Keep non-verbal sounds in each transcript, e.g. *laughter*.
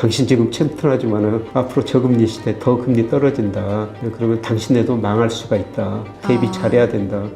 당신 지금 챔피언하지만은 앞으로 저금리 시대 더 금리 떨어진다. 그러면 당신네도 망할 수가 있다. 대비 아. 잘해야 된다.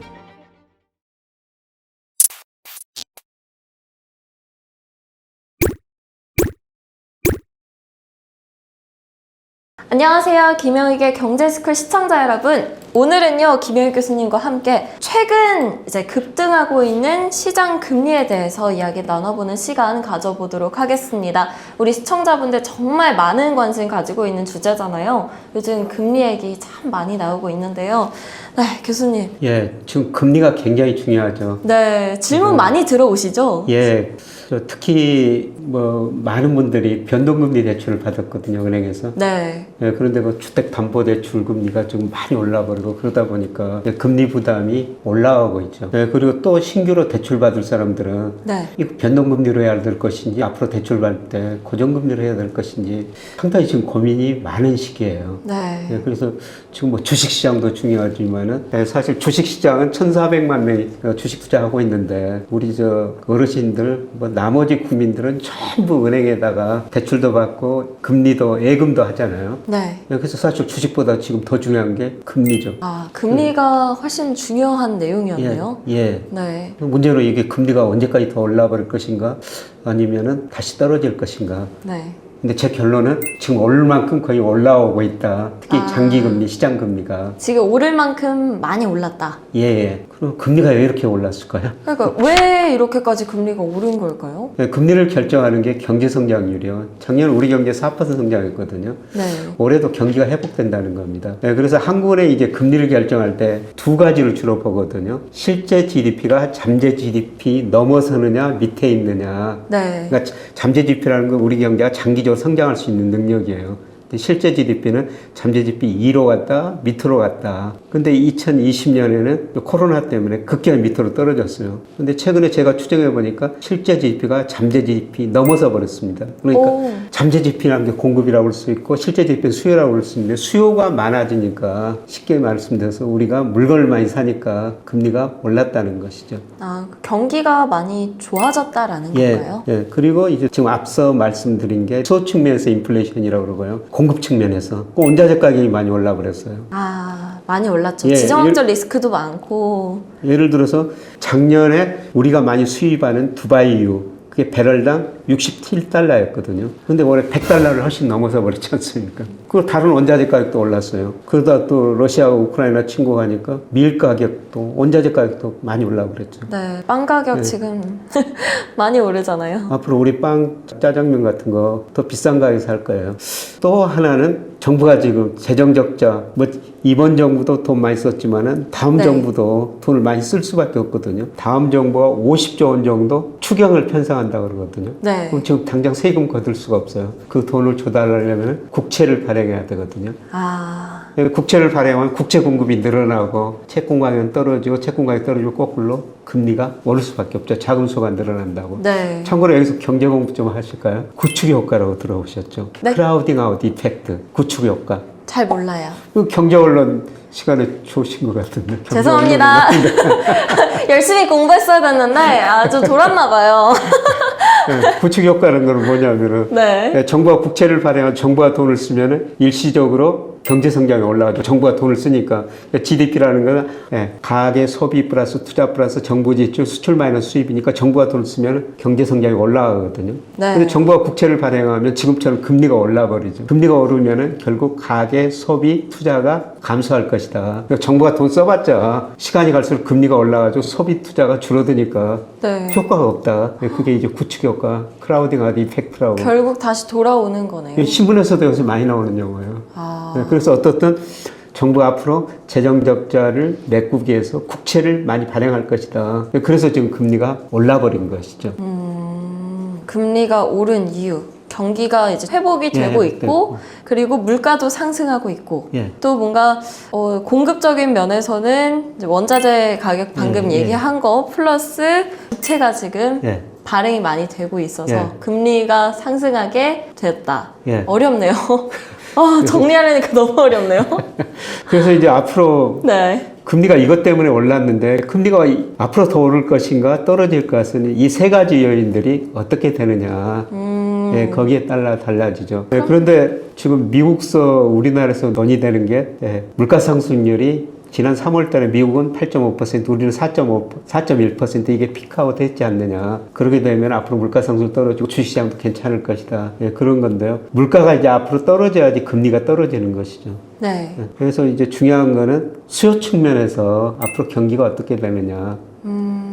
안녕하세요. 김영익의 경제스쿨 시청자 여러분. 오늘은요, 김영익 교수님과 함께 최근 이제 급등하고 있는 시장 금리에 대해서 이야기 나눠보는 시간 가져보도록 하겠습니다. 우리 시청자분들 정말 많은 관심 가지고 있는 주제잖아요. 요즘 금리 얘기 참 많이 나오고 있는데요. 네, 교수님. 예, 지금 금리가 굉장히 중요하죠. 네, 질문 많이 들어오시죠? 예, 저 특히 뭐 많은 분들이 변동금리 대출을 받았거든요, 은행에서. 네. 예, 그런데 그 주택 담보 대출 금리가 좀 많이 올라버리고 그러다 보니까 금리 부담이 올라가고 있죠. 예, 그리고 또 신규로 대출 받을 사람들은 네. 이거 변동금리로 해야 될 것인지 앞으로 대출 받을 때 고정금리로 해야 될 것인지 상당히 지금 고민이 많은 시기예요. 네. 예, 그래서 지금 뭐 주식시장도 중요하지만은 예, 사실 주식시장은 1,400만 명이 어, 주식 투자하고 있는데 우리 저 어르신들 뭐 나머지 국민들은 전부 은행에다가 대출도 받고 금리도 예금도 하잖아요. 네. 예, 그래서 사실 주식보다 지금 더 중요한 게 금리죠. 아, 금리가 훨씬 중요한 내용이었네요. 예, 예. 네. 문제는 이게 금리가 언제까지 더 올라버릴 것인가 아니면은 다시 떨어질 것인가. 네. 근데 제 결론은 지금 얼만큼 거의 올라오고 있다. 특히 아. 장기금리, 시장금리가. 지금 오를 만큼 많이 올랐다. 예, 예. 그럼 금리가 왜 이렇게 올랐을까요? 그러니까 왜 이렇게까지 금리가 오른 걸까요? 예, 금리를 결정하는 게 경제 성장률이요. 작년 우리 경제 4% 성장했거든요. 네. 올해도 경기가 회복된다는 겁니다. 네, 그래서 한국은행 이제 금리를 결정할 때 두 가지를 주로 보거든요. 실제 GDP가 잠재 GDP 넘어서느냐 밑에 있느냐. 네. 그러니까 잠재 GDP라는 건 우리 경제가 장기적으로 성장할 수 있는 능력이에요. 근데 실제 GDP는 잠재 GDP 2로 갔다 밑으로 갔다. 근데 2020년에는 코로나 때문에 급격히 밑으로 떨어졌어요. 근데 최근에 제가 추정해 보니까 실제 GDP가 잠재 GDP 넘어서 버렸습니다. 그러니까 오. 잠재 GDP라는 게 공급이라고 볼수 있고 실제 GDP는 수요라고 볼수 있는데 수요가 많아지니까 쉽게 말씀드려서 우리가 물건을 많이 사니까 금리가 올랐다는 것이죠. 아, 경기가 많이 좋아졌다라는 예, 건가요? 예. 그리고 이제 지금 앞서 말씀드린 게 수요 측면에서 인플레이션이라고 그러고요. 공급 측면에서 그 원자재 가격이 많이 올라 버렸어요. 아, 많이 올랐죠. 예, 지정학적 리스크도 많고. 예를 들어서 작년에 우리가 많이 수입하는 두바이유 그게 배럴당 67달러였거든요. 근데 올해 100달러를 훨씬 넘어서 버렸지 않습니까? 그 다른 원자재 가격도 올랐어요. 그러다 또 러시아와 우크라이나 침공하니까 밀 가격도 원자재 가격도 많이 올라버렸죠. 네, 빵 가격 지금 *laughs* 많이 오르잖아요. 앞으로 우리 빵, 짜장면 같은 거 더 비싼 가격에 살 거예요. 또 하나는 정부가 지금 재정 적자, 뭐 이번 정부도 돈 많이 썼지만은 다음 네. 정부도 돈을 많이 쓸 수밖에 없거든요. 다음 정부가 50조 원 정도 추경을 편성한다고 그러거든요. 네. 그럼 지금 당장 세금 거둘 수가 없어요. 그 돈을 조달하려면 국채를 발행해야 되거든요. 아, 국채를 발행하면 국채 공급이 늘어나고 채권 가격은 떨어지고 채권 가격이 떨어지고 거꾸로 금리가 오를 수밖에 없죠. 자금 수가 늘어난다고. 네. 참고로 여기서 경제 공부 좀 하실까요? 구축 효과라고 들어보셨죠? 네. 크라우딩 아웃 이펙트, 구축 효과. 잘 몰라요. 그 경제 언론 시간에 좋으신 것 같은데. 죄송합니다. *laughs* 열심히 공부했어야 됐는데 아주 돌았나 봐요. *laughs* 네, 구축 효과는 건 뭐냐면은 네. 네, 정부가 국채를 발행하면 정부가 돈을 쓰면은 일시적으로 경제 성장이 올라가죠. 정부가 돈을 쓰니까 GDP라는 거는 예, 가계 소비 플러스 투자 플러스 정부 지출 수출 마이너스 수입이니까 정부가 돈을 쓰면 경제 성장이 올라가거든요. 네. 근데 정부가 국채를 발행하면 지금처럼 금리가 올라 버리죠. 금리가 오르면은 결국 가계 소비 투자가 감소할 것이다. 그러니까 정부가 돈 써봤자 시간이 갈수록 금리가 올라가지고 소비 투자가 줄어드니까 네. 효과가 없다. 그게 이제 구축 효과, 크라우딩 아웃 이펙트라고. 결국 다시 돌아오는 거네요. 신문에서도 요새 많이 나오는 용어예요. 아, 네, 그래서 어떻든 정부가 앞으로 재정 적자를 메꾸기 위해서 국채를 많이 발행할 것이다. 그래서 지금 금리가 올라버린 것이죠. 음, 금리가 오른 이유. 경기가 이제 회복이 되고 예, 있고 그리고 물가도 상승하고 있고 예. 또 뭔가 어, 공급적인 면에서는 원자재 가격 방금 예, 예. 얘기한 거 플러스 부채가 지금 예. 발행이 많이 되고 있어서 예. 금리가 상승하게 됐다. 예. 어렵네요. *laughs* 아, 정리하려니까 너무 어렵네요. *laughs* 그래서 이제 앞으로 네. 금리가 이것 때문에 올랐는데 금리가 이- 앞으로 더 오를 것인가 떨어질 것은 이 세 가지 요인들이 어떻게 되느냐. 음, 예, 거기에 따라 달라지죠. 예, 그런데 지금 미국서 우리나라에서 논의되는 게 예, 물가 상승률이 지난 3월 달에 미국은 8.5%, 우리는 4.5, 4.1% 이게 피크아웃 했지 않느냐. 그렇게 되면 앞으로 물가 상승 떨어지고 주시장도 괜찮을 것이다. 예, 그런 건데요. 물가가 이제 앞으로 떨어져야지 금리가 떨어지는 것이죠. 네. 예, 그래서 이제 중요한 거는 수요 측면에서 앞으로 경기가 어떻게 되느냐. 음,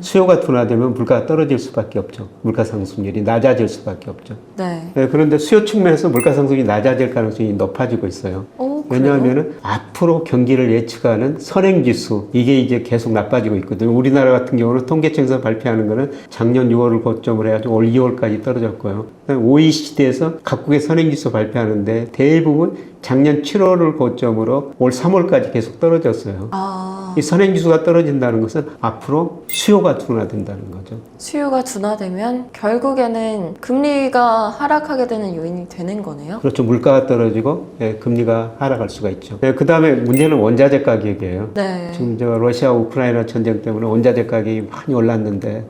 수요가 둔화되면 물가가 떨어질 수밖에 없죠. 물가 상승률이 낮아질 수밖에 없죠. 네. 네, 그런데 수요 측면에서 물가 상승이 낮아질 가능성이 높아지고 있어요. 오, 그래요? 왜냐하면 앞으로 경기를 예측하는 선행 지수 이게 이제 계속 나빠지고 있거든요. 우리나라 같은 경우는 통계청에서 발표하는 거는 작년 6월을 고점으로 해가지고 올 2월까지 떨어졌고요. OECD에서 각국의 선행 지수 발표하는데 대부분 작년 7월을 고점으로 올 3월까지 계속 떨어졌어요. 아, 이 선행지수가 떨어진다는 것은 앞으로 수요가 둔화된다는 거죠. 수요가 둔화되면 결국에는 금리가 하락하게 되는 요인이 되는 거네요. 그렇죠. 물가가 떨어지고 예, 금리가 하락할 수가 있죠. 그 다음에 문제는 원자재 가격이에요. 네. 지금 저 러시아 우크라이나 전쟁 때문에 원자재 가격이 많이 올랐는데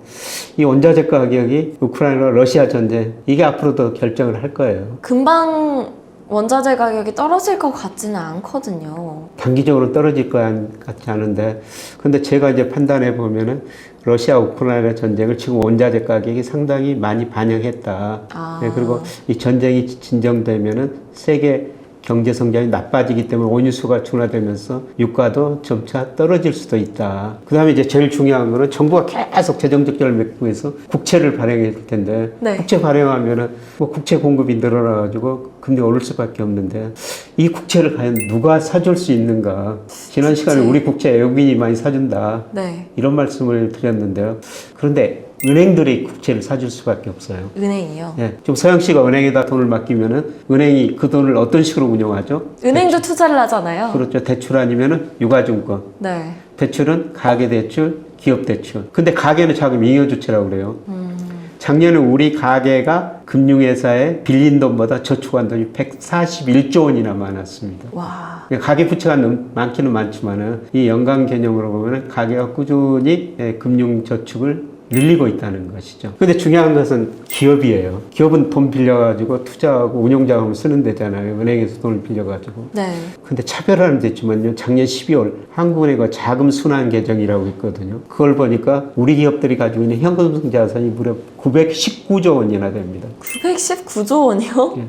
이 원자재 가격이 우크라이나 러시아 전쟁 이게 앞으로 더 결정을 할 거예요. 금방 원자재 가격이 떨어질 것 같지는 않거든요. 단기적으로 떨어질 것 같지 않은데 근데 제가 이제 판단해 보면은 러시아 우크라이나 전쟁을 지금 원자재 가격이 상당히 많이 반영했다. 아. 네, 그리고 이 전쟁이 진정되면은 세계 경제 성장이 나빠지기 때문에 원유수가 둔화되면서 유가도 점차 떨어질 수도 있다. 그 다음에 이제 제일 중요한 거는 정부가 계속 재정적자를 맺고 해서 국채를 발행할 텐데 네. 국채 발행하면은 뭐 국채 공급이 늘어나가지고 금리가 오를 수밖에 없는데 이 국채를 과연 누가 사줄 수 있는가? 지난 시간에 우리 국채 외국인이 많이 사준다. 네. 이런 말씀을 드렸는데요. 그런데 은행들이 국채를 사줄 수밖에 없어요. 은행이요. 예, 좀 서영 씨가 은행에다 돈을 맡기면은 은행이 그 돈을 어떤 식으로 운영하죠? 은행도 투자를 하잖아요. 그렇죠. 대출 아니면은 유가증권. 네. 대출은 가계 대출, 기업 대출. 근데 가계는 자금 잉여주체라고 그래요. 음, 작년에 우리 가계가 금융회사에 빌린 돈보다 저축한 돈이 141조 원이나 많았습니다. 와. 가계 부채가 많기는 많지만은 이 연간 개념으로 보면은 가계가 꾸준히 예, 금융 저축을 늘리고 있다는 것이죠. 근데 중요한 것은 기업이에요. 기업은 돈 빌려가지고 투자하고 운용자금을 쓰는 데잖아요. 은행에서 돈을 빌려가지고. 네. 근데 차별화는 됐지만요. 작년 12월 한국은행의 자금 순환 계정이라고 있거든요. 그걸 보니까 우리 기업들이 가지고 있는 현금성 자산이 무려 919조 원이나 됩니다. 919조 원이요? 예.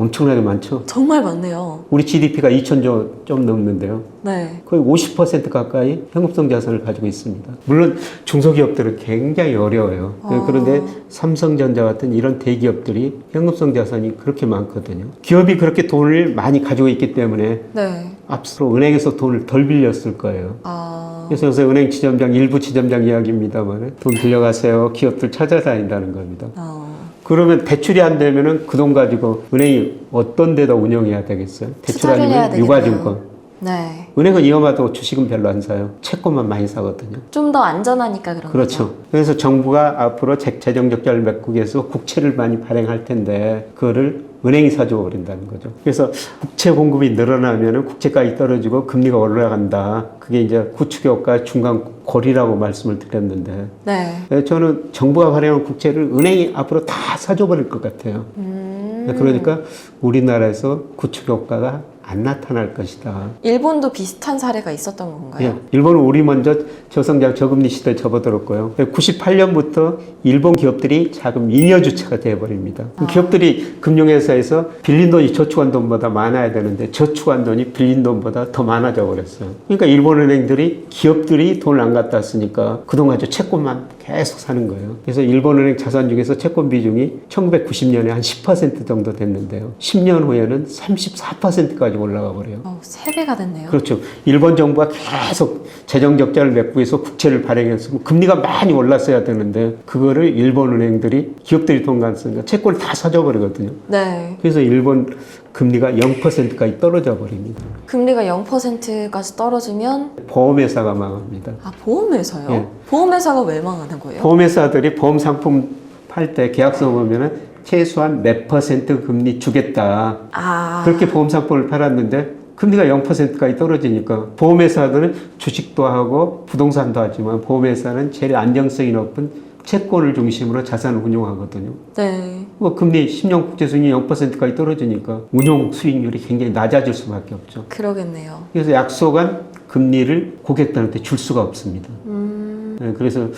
엄청나게 많죠. 정말 많네요. 우리 GDP가 2천조 좀 넘는데요. 네. 거의 50% 가까이 현금성 자산을 가지고 있습니다. 물론 중소기업들은 굉장히 어려워요. 아. 그런데 삼성전자 같은 이런 대기업들이 현금성 자산이 그렇게 많거든요. 기업이 그렇게 돈을 많이 가지고 있기 때문에 네. 앞으로 은행에서 돈을 덜 빌렸을 거예요. 아. 그래서 요새 은행 지점장 일부 지점장 이야기입니다만 돈 빌려가세요. 기업들 찾아다닌다는 겁니다. 어. 그러면 대출이 안 되면은 그 돈 가지고 은행이 어떤 데다 운영해야 되겠어요? 대출 아니면. 유가증권. 네. 은행은 위험하다고 주식은 별로 안 사요. 채권만 많이 사거든요. 좀 더 안전하니까 그런 거죠. 그렇죠. 그래서 정부가 앞으로 재- 재정 적자를 맺고 위해서 국채를 많이 발행할 텐데 그거를 은행이 사줘 버린다는 거죠. 그래서 국채 공급이 늘어나면은 국채가격이 떨어지고 금리가 올라간다. 그게 이제 구축효과 중간 고리라고 말씀을 드렸는데 네. 네, 저는 정부가 발행한 국채를 은행이 앞으로 다 사줘 버릴 것 같아요. 음. 그러니까 우리나라에서 구축효과가 안 나타날 것이다. 일본도 비슷한 사례가 있었던 건가요? 예, 일본은 우리 먼저 저성장 저금리 시대에 접어들었고요. 98년부터 일본 기업들이 자금 잉여 주체가 되어버립니다. 아. 기업들이 금융회사에서 빌린 돈이 저축한 돈보다 많아야 되는데 저축한 돈이 빌린 돈보다 더 많아져 버렸어요. 그러니까 일본 은행들이 기업들이 돈을 안 갖다 쓰니까 그돈 가지고 채권만 계속 사는 거예요. 그래서 일본 은행 자산 중에서 채권 비중이 1990년에 한 10% 정도 됐는데요. 10년 후에는 34%까지 올라가 버려요. 어, 세 배가 됐네요. 그렇죠. 일본 정부가 계속 재정 적자를 맺고 해서 국채를 발행해서 금리가 많이 올랐어야 되는데 그거를 일본 은행들이 기업들이 돈 가쓰니까 채권을 다 사줘 버리거든요. 네. 그래서 일본 금리가 0%까지 떨어져 버립니다. 금리가 0%까지 떨어지면 보험회사가 망합니다. 아 보험회사요? 예. 보험회사가 왜 망하는 거예요? 보험회사들이 보험 상품 팔 때 계약서 보면은 최소한 몇 퍼센트 금리 주겠다. 아 그렇게 보험 상품을 팔았는데 금리가 0%까지 떨어지니까 보험회사들은 주식도 하고 부동산도 하지만 보험회사는 제일 안정성이 높은 채권을 중심으로 자산을 운용하거든요. 네. 뭐 금리 10년 국제 수익률이 0%까지 떨어지니까 운용 수익률이 굉장히 낮아질 수밖에 없죠. 그러겠네요. 그래서 약속한 금리를 고객들한테 줄 수가 없습니다. 음, 네, 그래서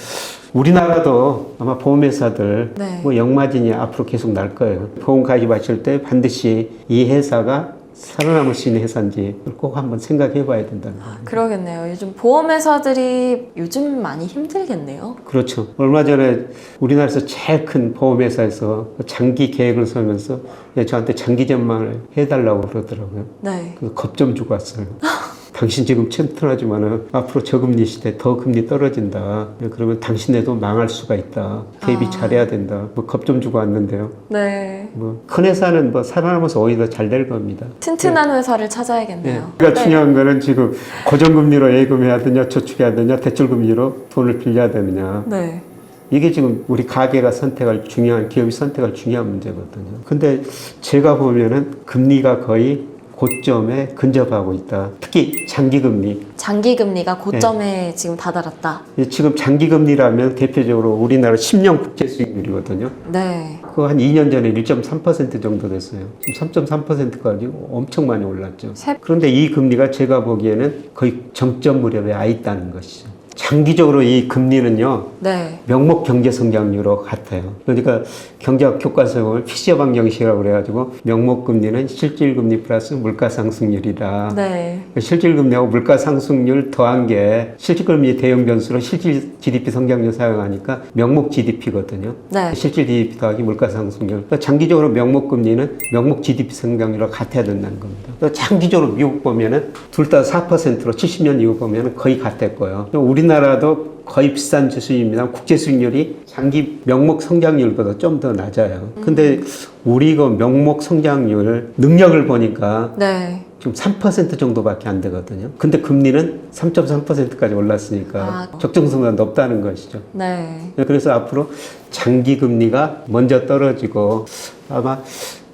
우리나라도 아마 보험회사들 네. 뭐 역마진이 앞으로 계속 날 거예요. 보험 가입하실 때 반드시 이 회사가 살아남을 수 있는 회사인지 꼭 한번 생각해 봐야 된다는 거예요. 그러겠네요. 요즘 보험회사들이 요즘 많이 힘들겠네요. 그렇죠. 얼마 전에 우리나라에서 제일 큰 보험회사에서 장기 계획을 세우면서 예, 저한테 장기 전망을 해달라고 그러더라고요. 네. 그겁좀 주고 왔어요. *laughs* 당신 지금 튼튼하지만은 앞으로 저금리 시대 더 금리 떨어진다. 예, 그러면 당신네도 망할 수가 있다. 대비 아. 잘해야 된다. 뭐 겁 좀 주고 왔는데요. 네. 뭐 큰 회사는 뭐 살아남아서 오히려 잘 될 겁니다. 튼튼한 회사를 예. 찾아야겠네요. 그러니까 중요한 거는 지금 고정금리로 예금해야 되냐, 저축해야 되냐, 대출금리로 돈을 빌려야 되느냐. 네. 이게 지금 우리 가게가 선택할 중요한 기업이 선택할 중요한 문제거든요. 근데 제가 보면은 금리가 거의 고점에 근접하고 있다. 특히 장기금리. 장기 금리가 고점에 네. 지금 다다랐다. 지금 장기금리라면 대표적으로 우리나라 10년 국제 수익률이거든요. 네. 그거 한 2년 전에 1.3% 정도 됐어요. 지금 3.3%까지 엄청 많이 올랐죠. 세- 그런데 이 금리가 제가 보기에는 거의 정점 무렵에 와 있다는 것이죠. 장기적으로 이 금리는요, 네. 명목 경제 성장률로 같아요. 그러니까 경제학 보면 피셔 방정식이라고 그래가지고 명목 금리는 실질 금리 플러스 물가 상승률이다. 네. 실질 금리하고 물가 상승률 더한 게 실질 금리 대형 변수로 실질 GDP 성장률 사용하니까 명목 GDP거든요. 네. 실질 GDP 더하기 물가 상승률. 그러니까 장기적으로 명목 금리는 명목 GDP 성장률과 같아야 된다는 겁니다. 장기적으로 미국 보면은 둘 다 4%로 70년 이후 보면은 거의 같을 거예요. 우리 나라도 거의 비싼 수준입니다. 국제 수익률이 장기 명목 성장률보다 좀 더 낮아요. 근데 우리 그 명목 성장률 능력을 보니까 네. 지금 3% 정도밖에 안 되거든요. 근데 금리는 3.3%까지 올랐으니까 아. 적정성은 높다는 것이죠. 네. 그래서 앞으로 장기 금리가 먼저 떨어지고 아마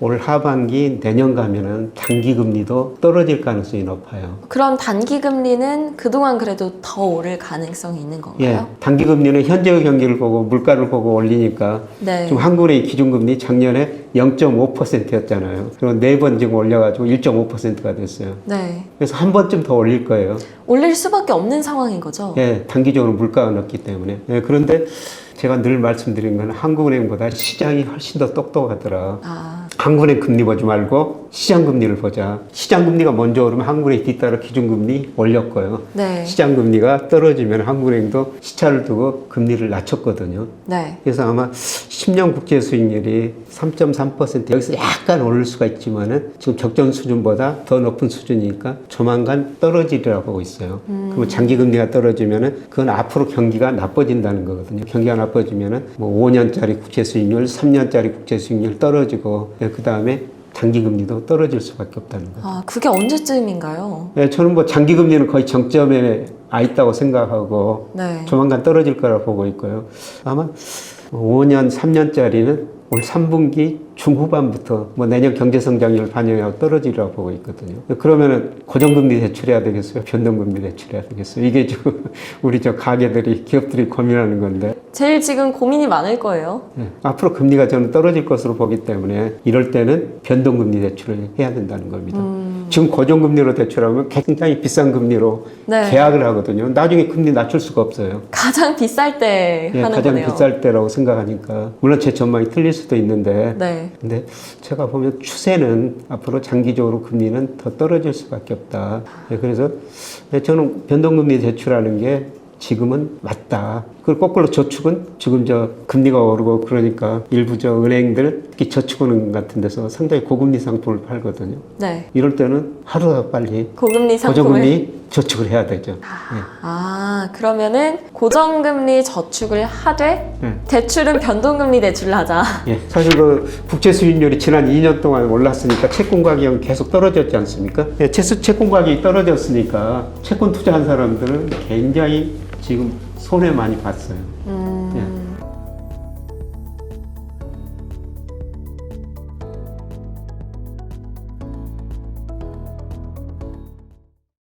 올 하반기 내년 가면은 장기 금리도 떨어질 가능성이 높아요. 그럼 단기 금리는 그동안 그래도 더 오를 가능성이 있는 예, 건가요? 단기 금리는 현재의 경기를 보고 물가를 보고 올리니까 네. 지금 한국의 기준금리 작년에 0.5%였잖아요. 그리고 네 번 지금 올려가지고 1.5%가 됐어요. 네. 그래서 한 번쯤 더 올릴 거예요. 올릴 수밖에 없는 상황인 거죠? 예, 단기적으로 물가가 높기 때문에. 예, 그런데 제가 늘 말씀드린 건 한국은행보다 시장이 훨씬 더 똑똑하더라. 아, 한국은행 금리 보지 말고 시장 금리를 보자. 시장 금리가 먼저 오르면 한국은행이 뒤따라 기준금리 올렸고요. 네. 시장 금리가 떨어지면 한국은행도 시차를 두고 금리를 낮췄거든요. 네. 그래서 아마 10년 국제 수익률이 3.3% 여기서 약간 오를 수가 있지만은 지금 적정 수준보다 더 높은 수준이니까 조만간 떨어지리라고 보고 있어요. 그러면 장기 금리가 떨어지면은 그건 앞으로 경기가 나빠진다는 거거든요. 경기가 나빠지면은 뭐 5년짜리 국제 수익률, 3년짜리 국제 수익률 떨어지고 그 다음에 장기 금리도 떨어질 수밖에 없다는 거죠. 아, 그게 언제쯤인가요? 예, 저는 뭐 장기 금리는 거의 정점에 아 있다고 생각하고 네. 조만간 떨어질 거라 보고 있고요. 아마 5년, 3년짜리는 올 3분기 중후반부터 뭐 내년 경제 성장률 반영하고 떨어지리라고 보고 있거든요. 그러면은 고정금리 대출해야 되겠어요? 변동금리 대출해야 되겠어요? 이게 지금 *laughs* 우리 저 가게들이 기업들이 고민하는 건데 제일 지금 고민이 많을 거예요. 예, 앞으로 금리가 저는 떨어질 것으로 보기 때문에 이럴 때는 변동금리 대출을 해야 된다는 겁니다. 지금 고정금리로 대출하면 굉장히 비싼 금리로 네. 계약을 하거든요. 나중에 금리 낮출 수가 없어요. 가장 비쌀 때 예, 하는 가장 거네요. 비쌀 때라고 생각하니까 물론 제 전망이 틀릴 수도 있는데 네. 근데 제가 보면 추세는 앞으로 장기적으로 금리는 더 떨어질 수밖에 없다. 예, 그래서 저는 변동금리 대출하는 게 지금은 맞다. 그리고 거꾸로 저축은 지금 저 금리가 오르고 그러니까 일부 저 은행들 특히 저축은행 같은 데서 상당히 고금리 상품을 팔거든요. 네. 이럴 때는 하루가 빨리 고금리 상품을 고정금리 저축을 해야 되죠. 예. 아, 그러면은 고정금리 저축을 하되 예. 대출은 변동금리 대출을 하자. 예, 사실 그 국제 수익률이 지난 2년 동안 올랐으니까 채권 가격은 계속 떨어졌지 않습니까? 예, 채수 채권 가격이 떨어졌으니까 채권 투자한 사람들은 굉장히 지금 손해 많이 봤어요. 음,